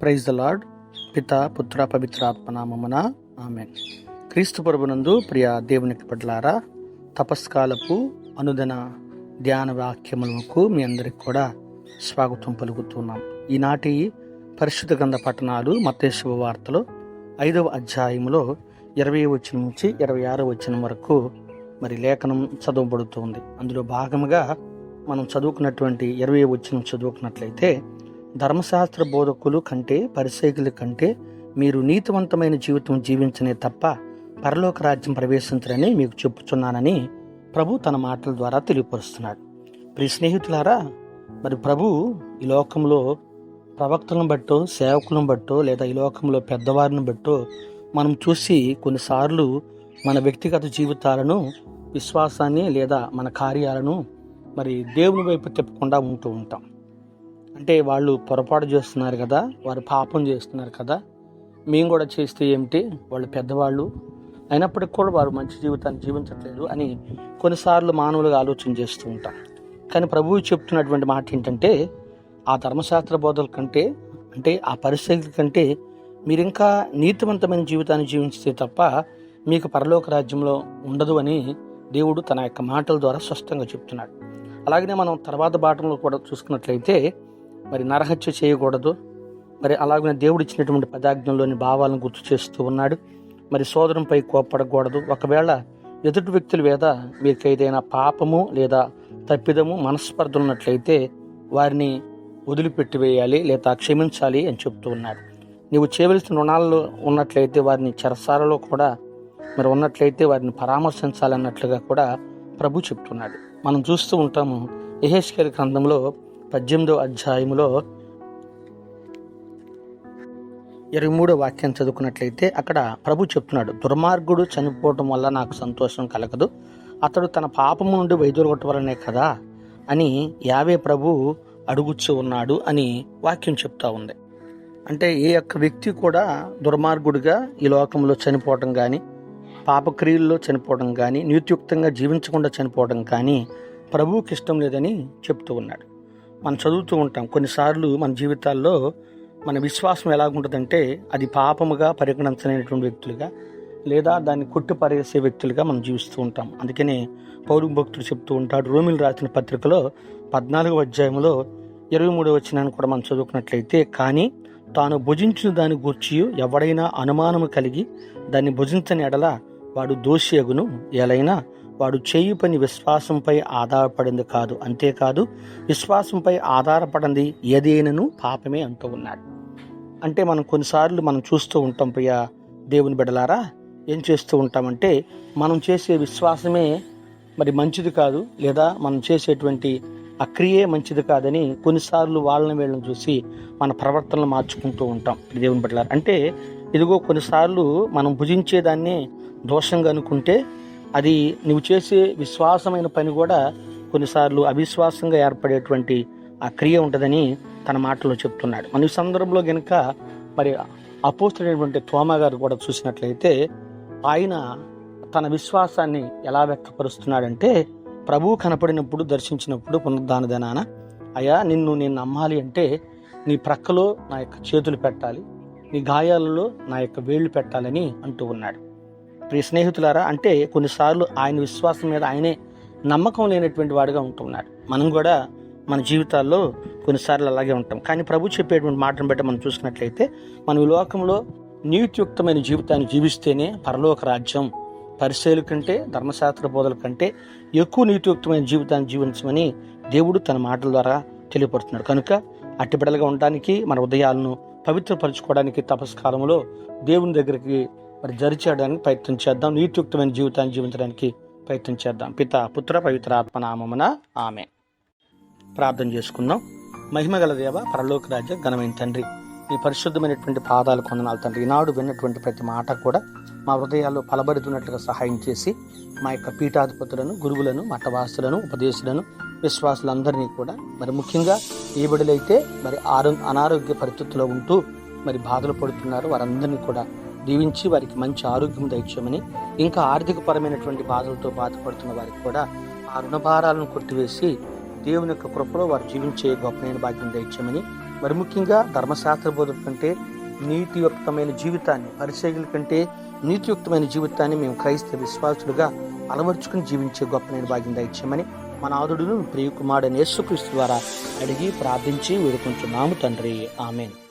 Praise the lord పిత పుత్ర పవిత్ర ఆత్మనామమున ఆమె క్రీస్తు పరుబునందు ప్రియ దేవునికి పట్లారా తపస్కాలపు అనుదన ధ్యాన వాక్యములకు మీ అందరికి కూడా స్వాగతం పలుకుతున్నాం. ఈనాటి పరిశుద్ధ గ్రంథ పట్టణాలు మతేశ్వ వార్తలో ఐదవ అధ్యాయంలో ఇరవై వచ్చిన నుంచి ఇరవై ఆరో వచ్చిన వరకు మరి లేఖనం చదవబడుతుంది. అందులో భాగముగా మనం చదువుకున్నటువంటి ఇరవై వచ్చిన చదువుకున్నట్లయితే ధర్మశాస్త్ర బోధకులు కంటే పరిశైకుల కంటే మీరు నీతివంతమైన జీవితం జీవించనే తప్ప పరలోక రాజ్యం ప్రవేశించరని మీకు చెప్పుచున్నానని ప్రభు తన మాటల ద్వారా తెలియపరుస్తున్నాడు. ప్రియ స్నేహితులారా మరి ప్రభు ఈ లోకంలో ప్రవక్తలను బట్టో సేవకులను బట్టో లేదా ఈ లోకంలో పెద్దవారిని బట్టో మనం చూసి కొన్నిసార్లు మన వ్యక్తిగత జీవితాలను విశ్వాసాన్ని లేదా మన కార్యాలను మరి దేవుని వైపు తిప్పకుండా ఉంటూ ఉంటాం. అంటే వాళ్ళు పొరపాటు చేస్తున్నారు కదా వారు పాపం చేస్తున్నారు కదా మేము కూడా చేస్తే ఏమిటి? వాళ్ళు పెద్దవాళ్ళు. అయినప్పటికీ కూడా వారు మంచి జీవితాన్ని జీవించట్లేదు అని కొన్నిసార్లు మానవులుగా ఆలోచన చేస్తూ ఉంటాం. కానీ ప్రభువు చెప్తున్నటువంటి మాట ఏంటంటే ఆ ధర్మశాస్త్ర బోధల కంటే అంటే ఆ పరిస్థితుల కంటే మీరు ఇంకా నీతివంతమైన జీవితాన్ని జీవించితే తప్ప మీకు పరలోక రాజ్యంలో ఉండదు అని దేవుడు తన యొక్క మాటల ద్వారా స్పష్టంగా చెప్తున్నాడు. అలాగనే మనం తర్వాత పాఠంలో కూడా చూసుకున్నట్లయితే మరి నరహత్య చేయకూడదు. మరి అలాగనే దేవుడు ఇచ్చినటువంటి పదాజ్ఞంలోని భావాలను గుర్తు చేస్తూ ఉన్నాడు. మరి సోదరంపై కోప్పడకూడదు. ఒకవేళ ఎదుటి వ్యక్తుల మీద మీకు ఏదైనా పాపము లేదా తప్పిదము మనస్పర్ధ ఉన్నట్లయితే వారిని వదిలిపెట్టి వేయాలి లేదా క్షమించాలి అని చెప్తూ ఉన్నాడు. నీవు చేయవలసిన రుణాల్లో ఉన్నట్లయితే వారిని చెరసాలలో కూడా మరి ఉన్నట్లయితే వారిని పరామర్శించాలన్నట్లుగా కూడా ప్రభు చెప్తున్నాడు. మనం చూస్తూ ఉంటాము యహేష్కేల్ గ్రంథంలో పద్దెనిమిదో అధ్యాయములో ఇరవై మూడో వాక్యం చదువుకున్నట్లయితే అక్కడ ప్రభు చెప్తున్నాడు దుర్మార్గుడు చనిపోవటం వల్ల నాకు సంతోషం కలగదు. అతడు తన పాపము నుండి వైదొలగొట్టవలనే కదా అని యావే ప్రభు అడుగుచ్చు ఉన్నాడు అని వాక్యం చెప్తా ఉంది. అంటే ఏ ఒక్క వ్యక్తి కూడా దుర్మార్గుడిగా ఈ లోకంలో చనిపోవటం కానీ పాపక్రియల్లో చనిపోవడం కానీ నిత్యుక్తంగా జీవించకుండా చనిపోవడం కానీ ప్రభువుకి ఇష్టం లేదని చెప్తూ ఉన్నాడు. మనం చదువుతూ ఉంటాం. కొన్నిసార్లు మన జీవితాల్లో మన విశ్వాసం ఎలాగుంటుందంటే అది పాపముగా పరిగణించలేనటువంటి వ్యక్తులుగా లేదా దాన్ని కొట్టిపారేసే వ్యక్తులుగా మనం జీవిస్తూ ఉంటాం. అందుకనే పౌరు భక్తుడు చెప్తూ ఉంటాడు రోమిలు రాసిన పత్రికలో పద్నాలుగో అధ్యాయంలో ఇరవై మూడో వచ్చినాన్ని కూడా మనం చదువుకున్నట్లయితే కానీ తాను భుజించిన దాని గూర్చి ఎవడైనా అనుమానము కలిగి దాన్ని భుజించని ఎడల వాడు దోషి అగును. ఎలైనా వాడు చేయు పని విశ్వాసంపై ఆధారపడింది కాదు అంతేకాదు విశ్వాసంపై ఆధారపడింది ఏదైనను పాపమే అంటూ ఉన్నాడు. అంటే మనం కొన్నిసార్లు మనం చూస్తూ ఉంటాం ప్రియ దేవుని బిడలారా ఏం చేస్తూ ఉంటామంటే మనం చేసే విశ్వాసమే మరి మంచిది కాదు లేదా మనం చేసేటువంటి ఆ క్రియే మంచిది కాదని కొన్నిసార్లు వాళ్ళని వీళ్ళని చూసి మన ప్రవర్తనలు మార్చుకుంటూ ఉంటాం దేవుని బిడ్డలారా. అంటే ఇదిగో కొన్నిసార్లు మనం భుజించేదాన్ని దోషంగా అనుకుంటే అది నువ్వు చేసే విశ్వాసమైన పని కూడా కొన్నిసార్లు అవిశ్వాసంగా ఏర్పడేటువంటి ఆ క్రియ ఉంటుందని తన మాటలో చెప్తున్నాడు. మన ఈ సందర్భంలో కనుక మరి అపోస్తుడైనటువంటి తోమ గారు కూడా చూసినట్లయితే ఆయన తన విశ్వాసాన్ని ఎలా వ్యక్తపరుస్తున్నాడంటే ప్రభువు కనపడినప్పుడు దర్శించినప్పుడు పునరుద్ధాన దినాన అయ్యా నిన్ను నేను నమ్మాలి అంటే నీ ప్రక్కలో నా యొక్క చేతులు పెట్టాలి నీ గాయాలలో నా యొక్క వేళ్ళు పెట్టాలని అంటూ ఉన్నాడు. ప్రియ స్నేహితులారా అంటే కొన్నిసార్లు ఆయన విశ్వాసం మీద ఆయనే నమ్మకం లేనటువంటి వాడిగా ఉంటున్నాడు. మనం కూడా మన జీవితాల్లో కొన్నిసార్లు అలాగే ఉంటాం. కానీ ప్రభు చెప్పేటువంటి మాటను బట్టి మనం చూసుకున్నట్లయితే మనం ఈ లోకంలో నీతియుక్తమైన జీవితాన్ని జీవిస్తేనే పరలోక రాజ్యం పరిశీలు కంటే ధర్మశాస్త్ర బోధల కంటే ఎక్కువ నీతియుక్తమైన జీవితాన్ని జీవించమని దేవుడు తన మాటల ద్వారా తెలియపడుతున్నాడు. కనుక అట్టిబిడలుగా ఉండడానికి మన ఉదయాలను పవిత్రపరచుకోవడానికి తపస్కాలంలో దేవుని దగ్గరికి మరి జరిచేయడానికి ప్రయత్నం చేద్దాం. నీతియుక్తమైన జీవితాన్ని జీవించడానికి ప్రయత్నం చేద్దాం. పిత పుత్ర పవిత్ర ఆత్మనామమున ఆమె. ప్రార్థన చేసుకుందాం. మహిమగల దేవ పరలోక రాజ్య ఘనమైన తండ్రి ఈ పరిశుద్ధమైనటువంటి పాదాలు కొందనాలు తండ్రి. ఈనాడు విన్నటువంటి ప్రతి మాట కూడా మా హృదయాల్లో ఫలబడుతున్నట్లుగా సహాయం చేసి మా యొక్క పీఠాధిపతులను గురువులను మఠవాసులను ఉపదేశులను విశ్వాసులందరినీ కూడా మరి ముఖ్యంగా ఏ బిడ్డలైతే మరి ఆరో అనారోగ్య పరిస్థితుల్లో ఉంటూ మరి బాధలు పడుతున్నారు వారందరినీ కూడా దీవించి వారికి మంచి ఆరోగ్యం దయచేయమని ఇంకా ఆర్థికపరమైనటువంటి బాధలతో బాధపడుతున్న వారికి కూడా ఆ రుణభారాలను కొట్టివేసి దేవుని యొక్క కృపలో వారు జీవించే గొప్పమైన భాగ్యం దయచేయమని మరి ముఖ్యంగా ధర్మశాస్త్ర బోధన కంటే నీతియుక్తమైన జీవితాన్ని పరిచయల కంటే నీతియుక్తమైన జీవితాన్ని మేము క్రైస్తవ విశ్వాసులుగా అలవర్చుకుని జీవించే గొప్ప భాగ్యం దయచేయమని మన ఆదుడును ప్రియకుమారుడు యేసుక్రీస్తు ద్వారా అడిగి ప్రార్థించి వేడుకుంటున్నాము తండ్రి. ఆమెను.